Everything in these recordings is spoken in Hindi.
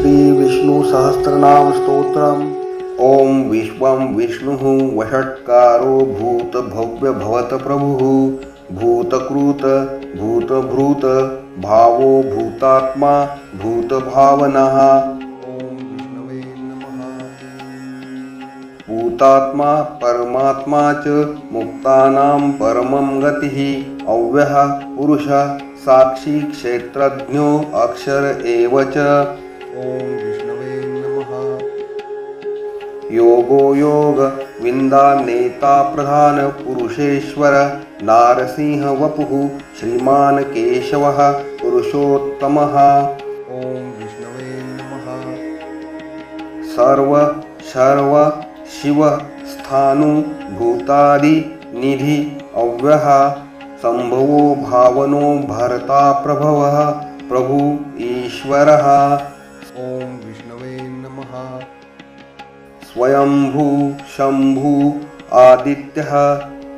श्रीविष्णुसहस्रनामस्तोत्रम्। ॐ विश्वं विष्णुः वषट्कारो भूतभव्यभवत प्रभुः। भूतकृत भूतभृत भावो भूतात्मा, भूतभावनः। ॐ भूतात्मा परमात्मा च, मुक्तानां परमं गतिः। अव्यः पुरुषः, साक्षी, क्षेत्रज्ञो, अक्षर एव च। ॐ विष्णवे नमः। योगो योग विन्दा नेता प्रधान पुरुषेश्वर नारसिंह वपुः श्रीमान् केशवः पुरुषोत्तमः। ॐ विष्णवे नमः। सर्व सर्व शिव स्थानु भूतादि निधि अव्यः सम्भवो भावनो भरता प्रभवः प्रभु ईश्वरः। स्वयंभू शम्भु आदित्यः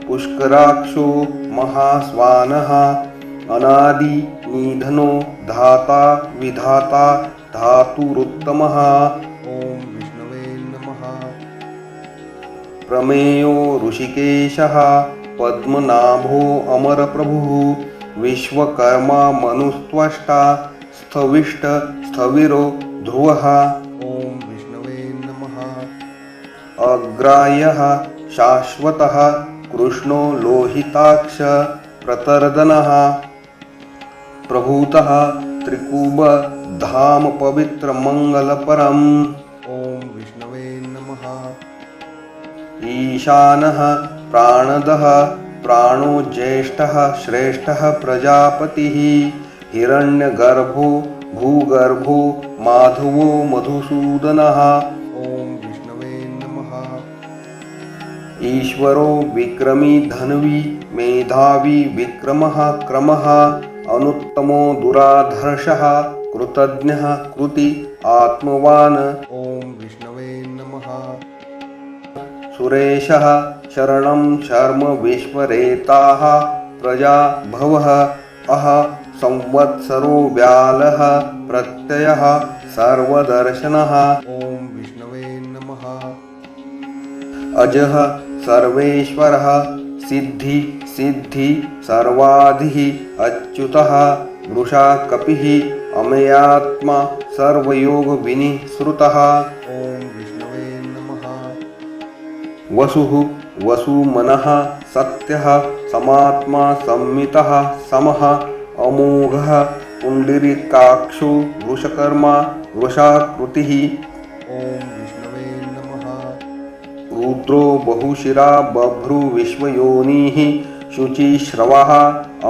पुष्कराक्षो महास्वानः अनादि निधनो धाता विधाता धातुरुत्तमः। ॐ विष्णवे नमः। प्रमेयो ऋषिकेशः पद्मनाभो अमरप्रभुः विश्वकर्मा मनुस्त्वष्टा स्थविष्ट स्थविरो ध्रुवः। अग्राह्यः शाश्वतः कृष्णो लोहिताक्ष प्रतर्दनः। प्रभूतः त्रिकुब धाम पवित्रमङ्गलपरम् ॐ विष्णवे नमः। ईशानः प्राणदः प्राणो ज्येष्ठः श्रेष्ठः प्रजापतिः। हिरण्यगर्भो भूगर्भो माधवो मधुसूदनः ईश्वरो विक्रमी धन्वी मेधावी विक्रमः क्रमः अनुत्तमो दुराधर्षः कृतज्ञः कृति आत्मवान्। ॐ विष्णवे नमः। सुरेशः शरणं शर्म विश्वरेताः प्रजा भवः। अह संवत्सरो व्यालः प्रत्ययः सर्वदर्शनः। ॐ विष्णवे नमः। अजः सर्वेश्वरः सिद्धि सिद्धि सर्वाधिः अच्युतः वृषा कपिः अमयात्मा सर्वयोगविनिःसृतः ॐ विष्णवे नमः। वसुः वसुमनः सत्यः समात्मा संमितः समः अमोघः पुण्डरीकाक्षो वृषकर्मा वृषाकृतिः ॐ रुद्रो बहुशिरा बभ्रु विश्वयोनिः शुचिश्रवः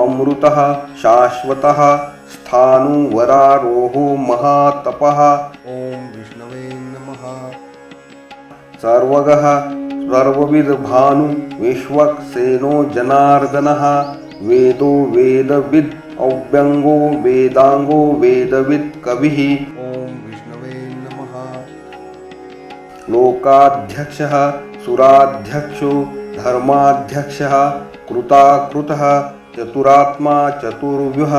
अमृतः शाश्वतः स्थाणुवरारोहो महातपः। ॐ विष्णवे नमः। सर्वगः सर्वविद्भानु विश्वक्सेनो जनार्दनः। वेदो वेदविद् अव्यङ्गो वेदाङ्गो वेदवित् कविः। लोकाध्यक्षः सुराध्यक्षो धर्माध्यक्षः कृताकृतः चतुरात्मा चतुर्व्युः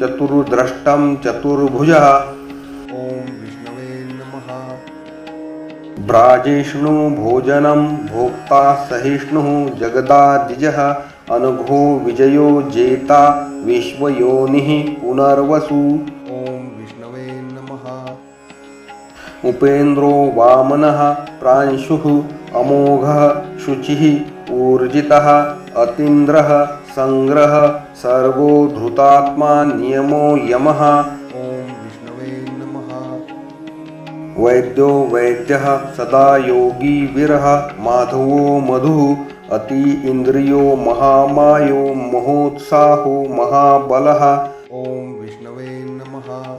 चतुर्द्रष्टं चतुर्भुजः। ॐ विष्णवे नमः। भ्राजिष्णु भोजनं भोक्ता सहिष्णुः जगदादिजः अनघो विजयो जेता विश्वयोनिः पुनर्वसु। उपेन्द्रो वामनः प्रांशुः अमोघः शुचिः ऊर्जितः अतीन्द्रः सङ्ग्रह सर्गो धृतात्मा नियमो यमः। ॐ विष्णवे नमः। वैद्यो वैद्यः सदा योगी वीरः माधवो मधुः अति इन्द्रियो महामायो महोत्साहो महाबलः। ॐ विष्णवे नमः।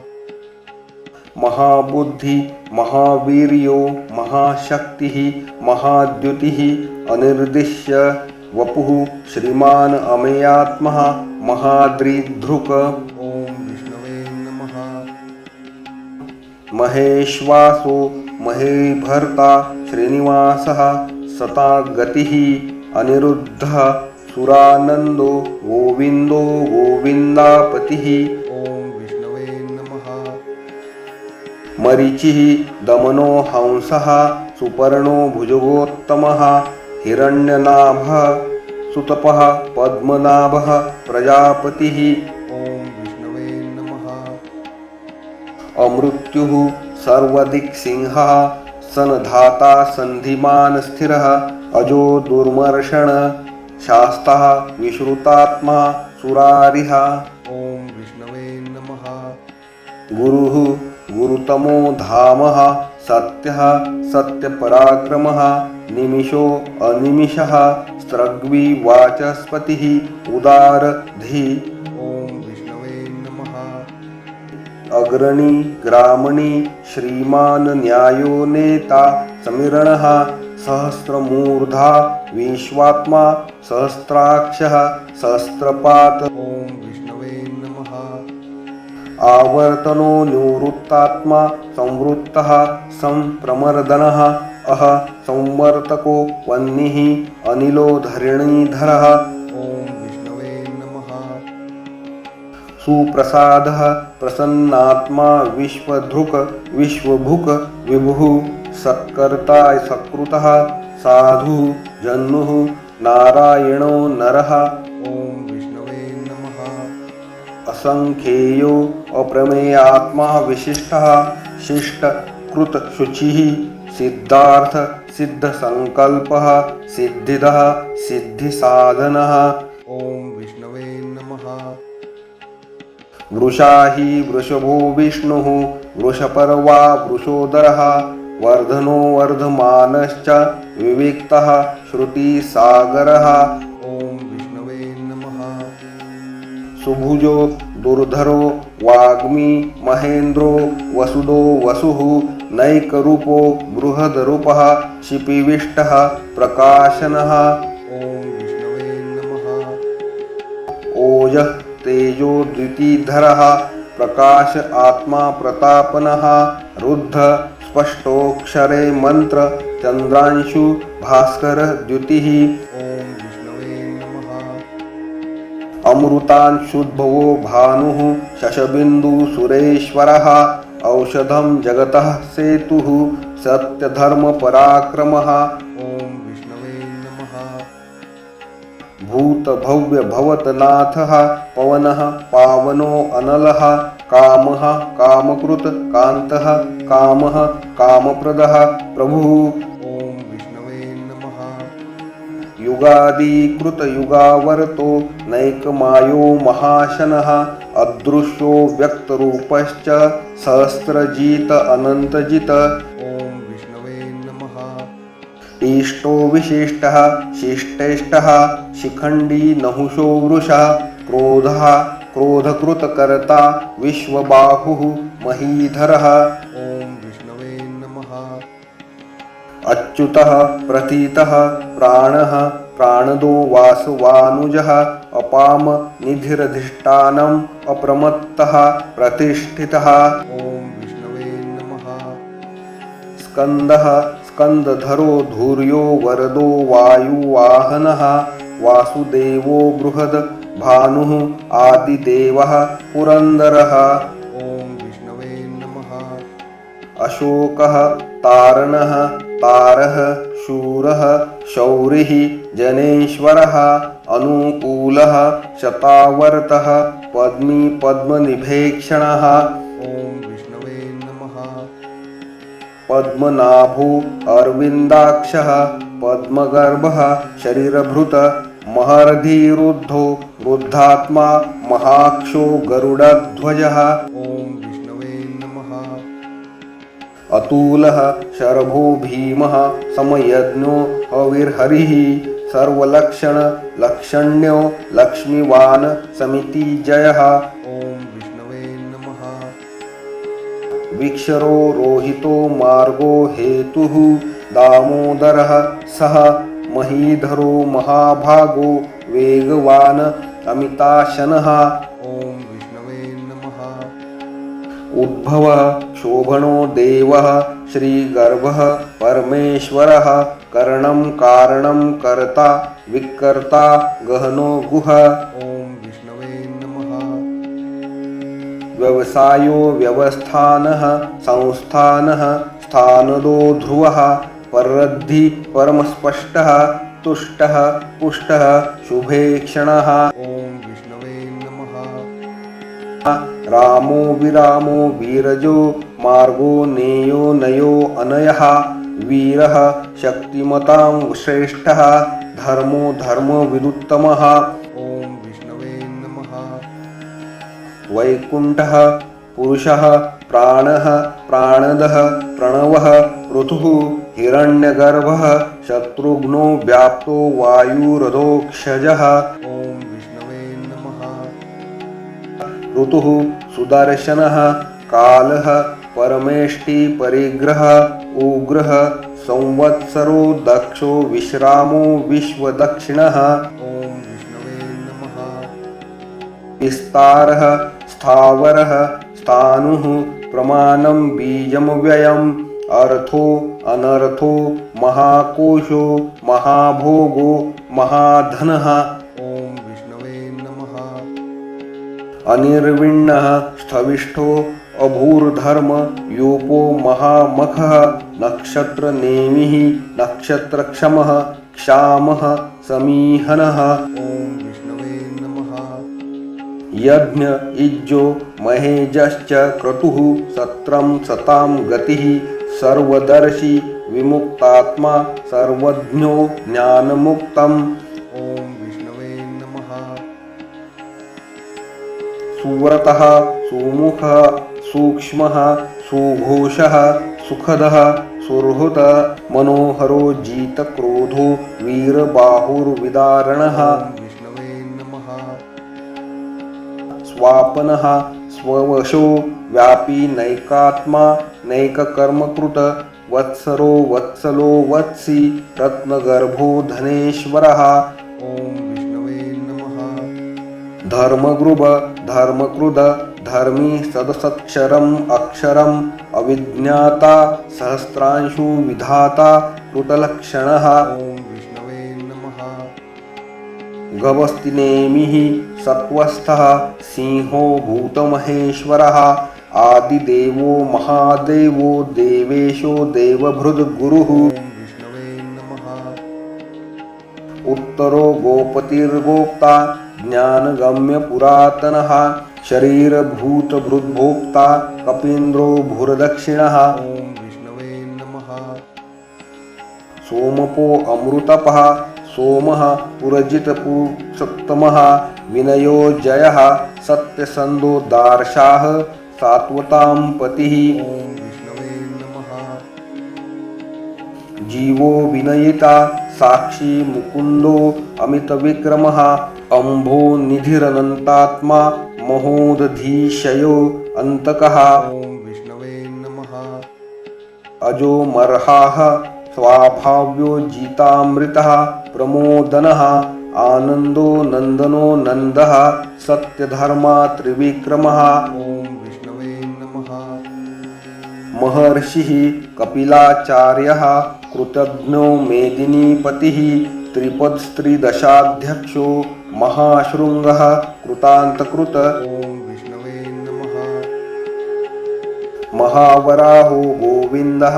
महाबुद्धि महावीर्यो महाशक्तिः महाद्युतिः अनिर्दिश्य वपुः श्रीमान् अमेयात्मः महाद्रिधृक ॐ विष्णवे नमः। महेश्वासो महेभर्ता श्रीनिवासः सता गतिः अनिरुद्धः सुरानन्दो गोविन्दो गोविन्दापतिः मरीचिः दमनो हंसः सुपर्णो भुजगोत्तमः हिरण्यनाभः सुतपः पद्मनाभः प्रजापतिः। ॐ विष्णवे नमः। अमृत्युः सर्वदिक्सिंहः सनधाता सन्धिमान् स्थिरः अजो दुर्मर्षण शास्तः विश्रुतात्मा सुरारिः। ॐ विष्णवे नमः। गुरुः गुरुतमो धामः सत्यः सत्यपराक्रमः निमिषो अनिमिषः स्रग्वी वाचस्पतिः उदारधि ॐ विष्णवे नमः। अग्रणी ग्रामणी श्रीमान् न्यायो नेता समीरणः सहस्रमूर्धा विश्वात्मा सहस्राक्षः सहस्रपात् आवर्तनो निवृत्तात्मा संवृत्तः सम्प्रमर्दनः अह संवर्तको वह्निः अनिलो धरणीधरः। ॐ विष्णवे नमः। सुप्रसादः प्रसन्नात्मा विश्वधृक् विश्वभुक् विभुः सत्कर्ता सकृतः साधुः जह्नुः नारायणो नरः। ॐ विष्णवे नमः। असङ्ख्येयो अप्रमेयात्मा विशिष्टः शिष्टकृतशुचिः सिद्धार्थ सिद्धसङ्कल्पः सिद्धिदः सिद्धिसाधनः। ॐ विष्णवे नमः। वृषा ही वृषभो विष्णु वृषपर्वा वृषोदर वर्धनो वर्धमानश्च विविक्तः श्रुतिसागरः। ॐ विष्णवे नमः। सुभुजो दुर्धरो वाग्मी महेन्द्रो वसुदो वसुः नैकरूपो बृहदरूपः शिपिविष्टः प्रकाशनः। ॐ विष्णवे नमः। ओजः तेजो द्वितीधरः प्रकाश आत्मा प्रतापनः। रुद्ध स्पष्टोक्षरे मन्त्र चन्द्रांशु भास्कर द्युतिः अमृतांशुद्भवो भानुः शशबिन्दु सुरेश्वरः। औषधं जगतः सेतुः सत्यधर्मपराक्रमः। ॐ विष्णवे नमः। भूतभव्यभवतनाथः पवनः पावनो अनलः कामः कामकृत् कान्तः कामः कामप्रदः। प्रभुः युगादिकृतयुगावर्तो नैकमायो महाशनः अदृश्यो व्यक्तरूपश्च सहस्रजित अनन्तजित। ॐ विष्णवे नमः। इष्टो विशिष्टः शिष्टेष्टः शिखण्डी नहुषो वृषः क्रोधः क्रोधकृतकर्ता विश्वबाहुः महीधरः। ॐ विष्णवे नमः। अच्युतः प्रथितः प्राणः प्राणदो वासुवानुजः अपाम निधिरधिष्ठानम् अप्रमत्तः प्रतिष्ठितः। ॐ विष्णवे नमः। स्कन्दः स्कन्दधरो धूर्यो वरदो वायुवाहनः। वासुदेवो बृहद् भानुः आदिदेवः पुरन्दरः। ॐ विष्णवे नमः। अशोकः तारणः तारः शूरः शौरिः जनेश्वरः अनुकूलः शतावर्तः पद्मी पद्मनिभेक्षणः ॐ विष्णवे नमः। पद्मनाभो अरविन्दाक्षः पद्मगर्भः शरीरभृत महर्धिरुद्धो बुद्धात्मा महाक्षो गरुडध्वजः। अतुलः शरभो भीमः समयज्ञो हविर्हरिः सर्वलक्षण लक्षण्यो लक्ष्मीवान् समिति जयः। ॐ विष्णवे नमः। विक्षरो रोहितो मार्गो हेतुः दामोदरः सः महीधरो महाभागो वेगवान् अमिताशनः। ॐ विष्णवे नमः। उद्भवः शोभनो देवः श्रीगर्भः परमेश्वरः करणं कारणं कर्ता विकर्ता गहनो गुह। ॐ विष्णवे नमः। व्यवसायो व्यवस्थानः संस्थानः स्थानदो ध्रुवः परद्धि परमस्पष्टः तुष्टः पुष्टः शुभे क्षणः। ॐ विष्णवे नमः। रामो विरामो वीरजो मार्गो नेयो नयो अनयः वीरः शक्तिमतां श्रेष्ठः धर्मो धर्मविदुत्तमः ॐ विष्णवे नमः। वैकुण्ठः पुरुषः प्राणः प्राणदः प्रणवः ऋतुः हिरण्यगर्भः शत्रुघ्नो व्याप्तो वायुरधोक्षजः ॐ विष्णवे नमः। ऋतुः सुदर्शनः कालः परमेष्टि परिग्रह उग्रः संवत्सरो दक्षो विश्रामो विश्वदक्षिणः। ॐ विष्णवे नमः। विस्तारः स्थावरः स्थाणुः प्रमाणं बीजमव्ययम् अर्थो अनर्थो महाकोशो महाभोगो महाधनः। ॐ विष्णवे नमः। अनिर्विण्णः स्थविष्ठो अभूर्धर्म योपो महामखः नक्षत्रनेमिः नक्षत्रक्षमः क्षामः समीहनः। ॐ विष्णवे नमः। यज्ञ इज्जो महेजश्च क्रतुः सत्रं सतां गतिः सर्वदर्शी विमुक्तात्मा सर्वज्ञो ज्ञानमुक्तम्। ॐ विष्णवे नमः। सुव्रतः सुमुखः सूक्ष्मः सुघोषः सुखदः सुहृत मनोहरो जीतक्रोधो वीरबाहुर्विदारणः। स्वापनः स्ववशो व्यापी नैकात्मा नैककर्मकृत वत्सरो वत्सलो वत्सि रत्नगर्भो धनेश्वरः। ॐ विष्णवे नमः धर्मगृभ धर्मकृद धर्मी सदसक्षरम् अक्षरम् अविज्ञाता सहस्रांशु विधाता कृतलक्षणः ॐ विष्णवे नमः। गवस्तिनेमिः सत्त्वस्थः सिंहो भूतमहेश्वरः आदिदेवो महादेवो देवेशो देवभृद्गुरुः। विष्णवे नमः। उत्तरो गोपतिर्गोप्ता ज्ञानगम्यपुरातनः शरीरभूतभृद्भोक्ता कपीन्द्रो भूरदक्षिणः। सोमपो अमृतपः, सोमः पुरजितपुसप्तमः विनयो जयः, सत्यसन्धो दार्शाः, सात्वतां पतिः। जीवो विनयिता, साक्षी मुकुन्दो अमितविक्रमः, अम्भो निधिरनन्तात्मा महोदधीशयो अन्तकः। ॐ विष्णवे नमः। अजो मर्हाः स्वाभाव्यो जितामृतः प्रमोदनः। आनन्दो नन्दनो नन्दः सत्यधर्मा त्रिविक्रमः। ॐ विष्णवे नमः। महर्षिः कपिलाचार्यः कृतघ्नो मेदिनीपतिः त्रिपदस्त्रिदशाध्यक्षो महाशृङ्गः। कृतान्तकृत। ॐ विष्णवे नमः। महावराहो गोविन्दः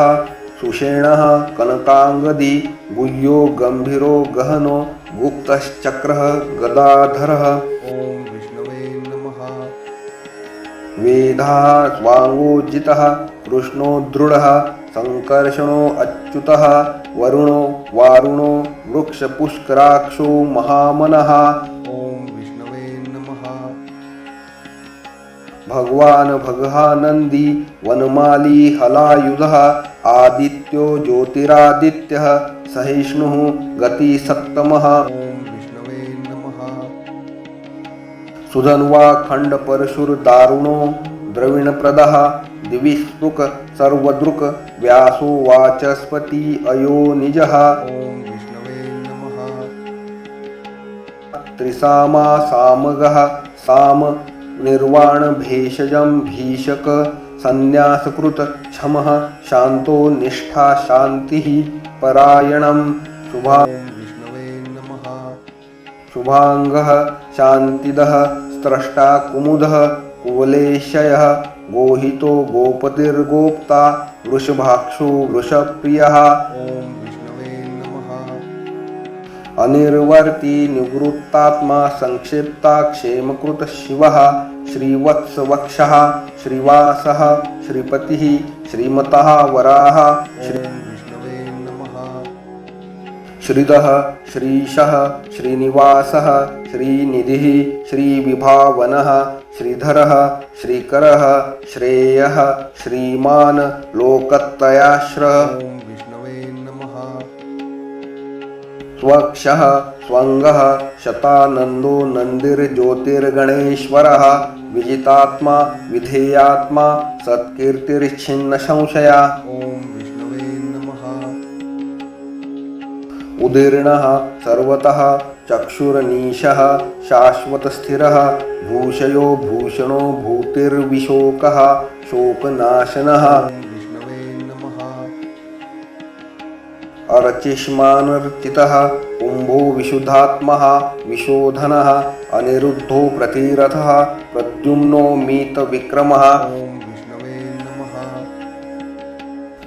सुषेणः कनकाङ्गदी गुह्यो गम्भीरो गहनो गुप्तश्चक्रः गदाधरः। ॐ विष्णवे नमः। वेदः स्वाङ्गोज्जितः कृष्णो दृढः सङ्कर्षणो अच्युतः वरुणो वारुणो वृक्षपुष्कराक्षो महामनः भगवान् भगहानन्दी वनमाली हलायुधः आदित्यो सहिष्णु सहिष्णुः गतिसत्तमः। ॐ विष्णवे नमः। सुधन्वा खण्डपरशुर्दारुणो द्रविणप्रदः दिविस्पृक् सर्वदृक् व्यासो वाचस्पति अयो निजः। त्रिसामा सामगः साम निर्वाणभेषजं भीषक सन्न्यासकृत क्षमः शान्तो निष्ठा शान्तिः परायणं। शुभा विष्णवे नमः। शुभाङ्गः शान्तिदः स्रष्टा कुमुदः कुवलेशयः गोहितो गोपतिर्गोप्ता वृषभाक्षो वृषप्रियः। अनिर्वर्ती निवृत्तात्मा संक्षिप्ता क्षेमकृत शिवः श्रीवत्सवक्षः श्रीवासः श्रीपतिः श्रीमतः वराः श्री ॐ विष्णवे नमः। श्रिदः श्रीशः श्रीनिवासः श्रीनिधिः श्रीविभावनः श्रीधरः श्रीकरः श्रेयः श्रीमान् लोकत्रयाश्रः। विष्णवे स्वक्षः स्वङ्गः शतानन्दो नन्दिर्ज्योतिर्गणेश्वरः। विजितात्मा विधेयात्मा सत्कीर्तिर्छिन्नसंशया ॐ विष्णवे नमः। उदीर्णः सर्वतः चक्षुरनीशः शाश्वतस्थिरः भूषयो भूषणो भूतिर्विशोकः शोकनाशनः। अर्चिष्मानर्चितः कुम्भो विशुद्धात्मः विशोधनः अनिरुद्धो प्रतिरथः प्रद्युम्नो मीतविक्रमः। ॐ विष्णवे नमः।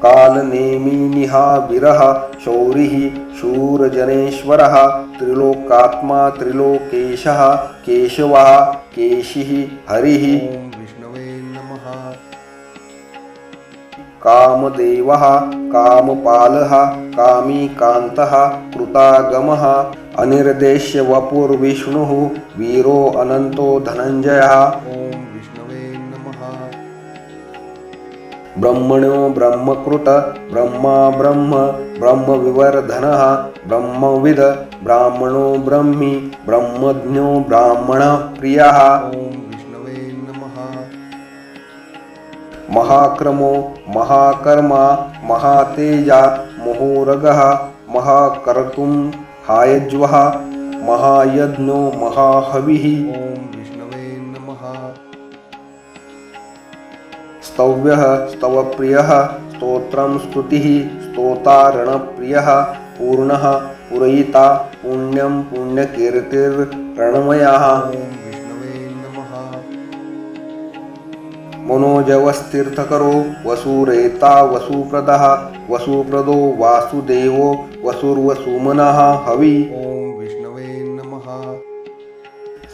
कालनेमिनिहा विरः शौरिः शूरजनेश्वरः त्रिलोकात्मा त्रिलोकेशः केशवः केशिः हरिः। कामदेवः कामपालः कामीकान्तः कृतागमः अनिर्देश्य वपुर्विष्णुः वीरो अनन्तो धनञ्जयः। ॐ विष्णवे नमः। ब्रह्मणो ब्रह्मकृत ब्रह्मा ब्रह्म ब्रह्मविवर्धनः ब्रह्मविद ब्राह्मणो ब्रह्मी ब्रह्मज्ञो ब्राह्मणः प्रियः। महाक्रमो महाकर्मा महातेजा मुहुरगः महाकर्तुं हायज्वः महायज्ञो महाहविः। ॐ विष्णवे नमः। स्तव्यः स्तवप्रियः स्तोत्रं स्तुतिः स्तोतारणप्रियः पूर्णः पुरयिता पुण्यं पुण्यकीर्तिर्रणमयः। मनोजवस्तीर्थकरो वसुरेता वसुप्रदः वसुप्रदो वासुदेवो वसुर्वसुमनः हवि। ॐ विष्णवे नमः।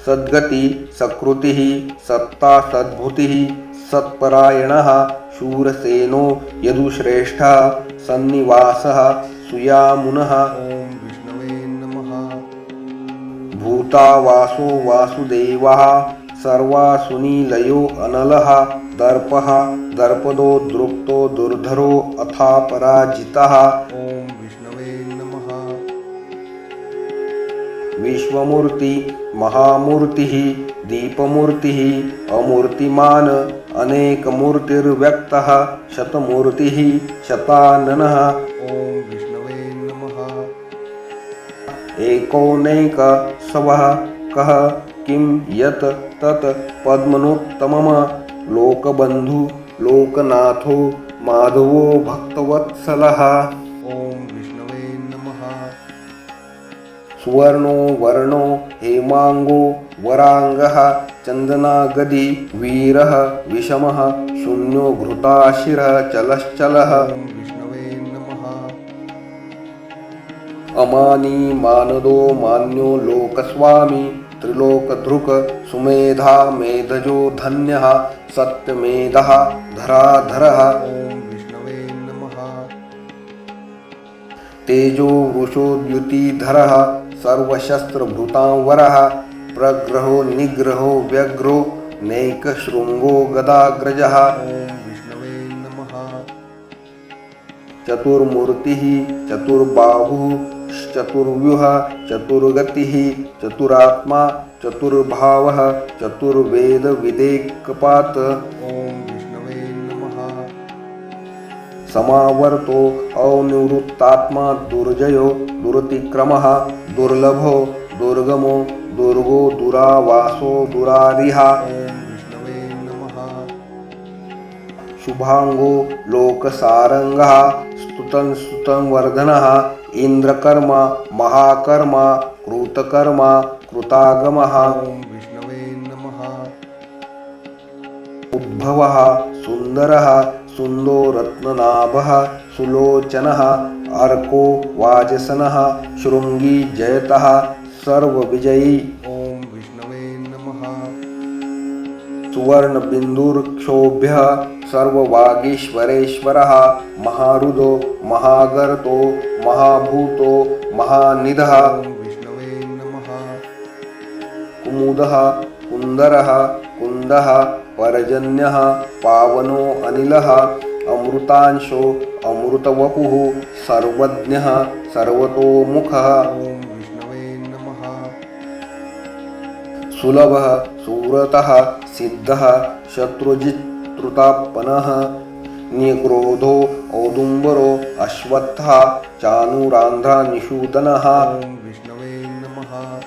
सद्गति सकृतिः सत्ता सद्भुतिः सत्परायणः शूरसेनो यदुश्रेष्ठः सन्निवासः सुयामुनः। ॐ विष्णवे नमः। भूतावासो वासुदेवः सर्वासुनीलयो अनलः दर्पः दर्पदो दृप्तो दुर्धरो अथापराजितः। ॐ विष्णवे नमः। विश्वमूर्ति महामूर्तिः दीपमूर्तिः अमूर्तिमान् अनेकमूर्तिर्व्यक्तः शतमूर्तिः शताननः। ॐ विष्णवे नमः। एकोनैक स्वः कः किं यत् तत् पद्मनोत्तमम लोकबन्धु लोकनाथो माधवो भक्तवत्सलः। ॐ विष्णवे नमः। सुवर्णो वर्णो हेमाङ्गो वराङ्गः चन्दनागदी वीरः विषमः शून्यो घृताशिरः चलश्चलः। विष्णवे नमः। अमानी मानदो मान्यो लोकस्वामी। त्रिलोकधृक् सुमेधा मेधजो धन्यः सत्यमेधः धराधरः। विष्णवे नमः। तेजो वृषोद्युतिधरः सर्वशस्त्रभृतां प्रग्रहो निग्रहो व्यग्रो नैकशृङ्गो गदाग्रजः। विष्णवे नमः। चतुर्मूर्तिः चतुर्बाहुः चतुर्व्यूह चतुर्गतिः चतुरात्मा चतुर्भावः चतुर्वेदविदेकपात् ॐ विष्णवे नमः। समावर्तो अनिवृत्तात्मा दुर्जयो दुरतिक्रमः दुर्लभो दुर्गमो दुर्गो दुरावासो दुरारिः ॐ विष्णवे नमः। शुभाङ्गो लोकसारङ्गः स्तुतं स्तुतं वर्धनः। इन्द्रकर्मा महाकर्मा कृतकर्मा कृतागमः विष्णवे नमः। विभवः सुन्दरः सुन्दो रत्ननाभः सुलोचनः अर्को वाजसनः शृङ्गी जयतः सर्वविजयी। ॐ विष्णवे नमः। सुवर्णबिन्दुर्क्षोभ्यः सर्ववागीश्वरेश्वरः महारुदो महागर्तो महाभूतो महानिधः। विष्णवे नमः। कुमुदः कुन्दरः कुन्दः परजन्यः पावनो अनिलः अमृतांशो अमृतवपुः सर्वज्ञः सर्वतोमुखः। सुलभः सुव्रतः सिद्धः शत्रुजित्रुतापनः निग्रोधो औदुम्बरो अश्वत्थः चानुरान्ध्रनिषूदनः विष्णवे नमः।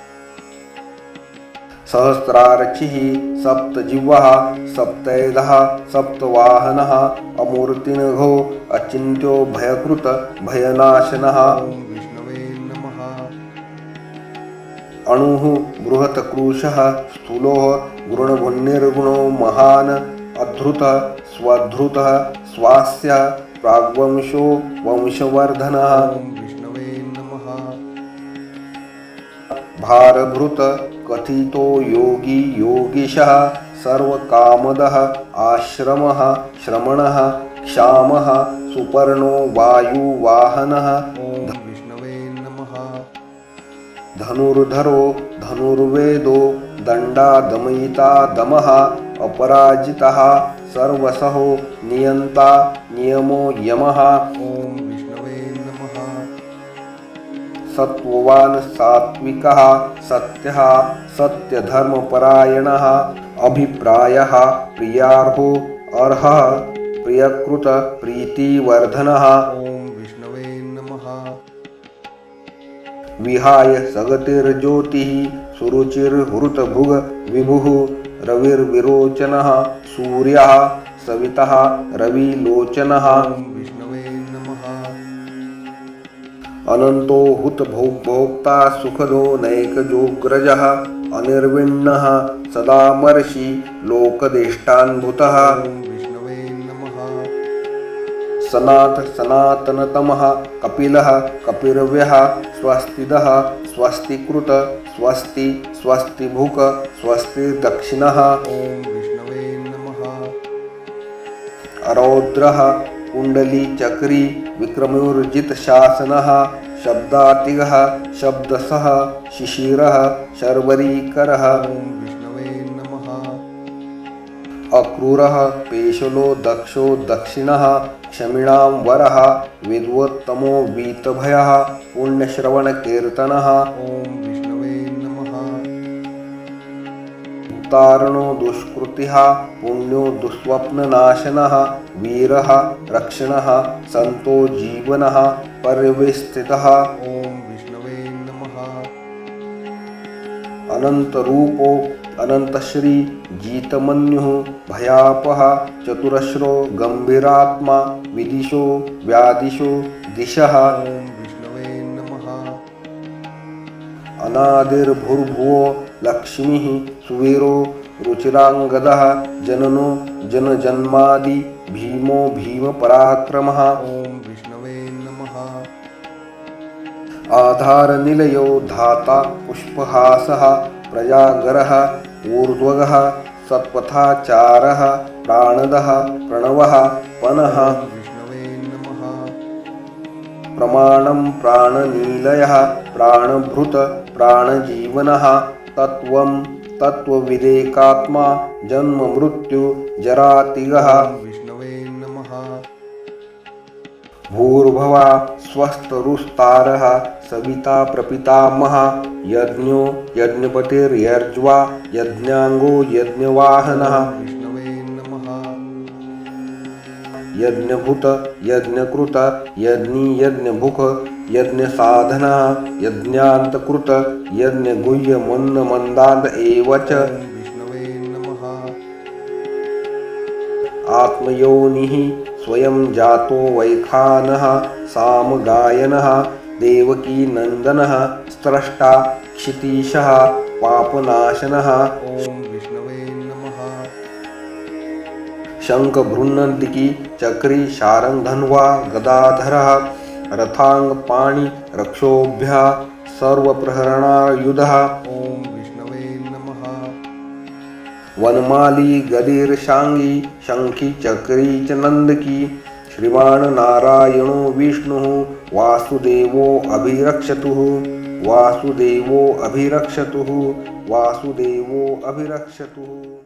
सहस्रार्चिः सप्तजिह्वः सप्तैधः सप्तवाहनः अमूर्तिनघो अचिन्त्यो भयकृत भयनाशनः। ॐ विष्णवे नमः। अणुः बृहत्क्रूशः स्थूलो गुणगुणिर्गुणो महान्। अधृतः स्वधृतः स्वास्य प्राग्वंशो वंशवर्धन। भारभृत कथितो योगी योगीशः सर्वकामदः आश्रमः श्रमणः क्षामः सुपर्णो वायुवाहनः। धनुर्धरो धनुर्वेदो दण्डादमयिता दमः अपराजितः सर्वसहो नियन्ता नियमो यमः। ॐ विष्णवे नमः। सत्त्ववान् सात्विकः सत्यः सत्यधर्मपरायणः अभिप्रायः प्रियार्हो अर्हः प्रियकृत प्रीतिवर्धनः। ॐ विष्णवे नमः। विहाय सगतिर्ज्योतिः सुरुचिर्हृतभुग विभुः। रविर्विरोचनः सूर्यः, सवितः रविलोचनः। विष्णवे नमः अनन्तो हुतभोक्ता सुखदो नैकजोग्रजः अनिर्विण्णः सदामर्षि लोकदेष्टान्भुतः। विष्णवे नमः सनाथ सनातनतमः, कपिलः कपिरव्यः, स्वस्तिदः, स्वस्तिकृत स्वस्ति स्वस्ति भुक स्वस्ति स्वस्तिदक्षिणः ॐ विष्णवे नमः। रौद्रः कुण्डलीचक्री विक्रमोर्जितशासनः शब्दातिगः शब्दसः शिशिरः शर्वरीकरः। ॐ विष्णवे नमः। अक्रूरः पेशलो दक्षो दक्षिणः क्षमिणां वरः विद्वत्तमो वीतभयः पुण्यश्रवणकीर्तनः। ॐ तारणो दुष्कृतिः पुण्यो दुःस्वप्ननाशनः वीरः रक्षणः सन्तो जीवनः पर्यवस्थितः ॐ विष्णवे नमः। अनन्तरूपो अनन्तश्री जीतमन्युः भयापः चतुरश्रो गम्भीरात्मा विदिशो व्यादिशो दिशः। विष्णवे नमः। अनादिर्भुर्भुवो लक्ष्मीः सुवीरो रुचिराङ्गदः जननो जनजन्मादि भीमो भीमपराक्रमः। ॐ विष्णवे नमः। आधारनिलयो धाता पुष्पहासः प्रजागरः ऊर्ध्वगः सत्पथाचारः प्राणदः प्रणवः पनः। विष्णवे नमः। प्रमाणं प्राणनीलयः प्राणभृत प्राणजीवनः तत्त्वं तत्त्वविदेकात्मा जन्ममृत्युजरातिगः ॐ विष्णवे नमः। भूर्भवा स्वस्तरुस्तारः सविता प्रपितामह। यज्ञो यज्ञपतिर्यज्वा यज्ञाङ्गो यज्ञवाहनः। विष्णवे नमः। यज्ञभूत यज्ञकृत यज्ञी यज्ञभुक यज्ञसाधनः यज्ञान्तकृत यज्ञगुह्य मन्दमन्दान्त एव च ॐ विष्णवे नमः आत्मयोनिः स्वयं जातो वैखानः सामगायनः देवकीनन्दनः स्रष्टा क्षितीशः पापनाशनः। ॐ विष्णवे नमः। शङ्ख चक्री शारङ्गधन्वा गदाधरः। रथाङ्ग पाणि रक्षोभ्यः सर्वप्रहरणायुधः ॐ विष्णवे नमः। वनमाली गदिर्शाङ्गी शङ्खी चक्री च नन्दकी श्रीमान् नारायणो विष्णुः वासुदेवो अभिरक्षतुः वासुदेवो अभिरक्षतुः वासुदेवो अभिरक्षतुः।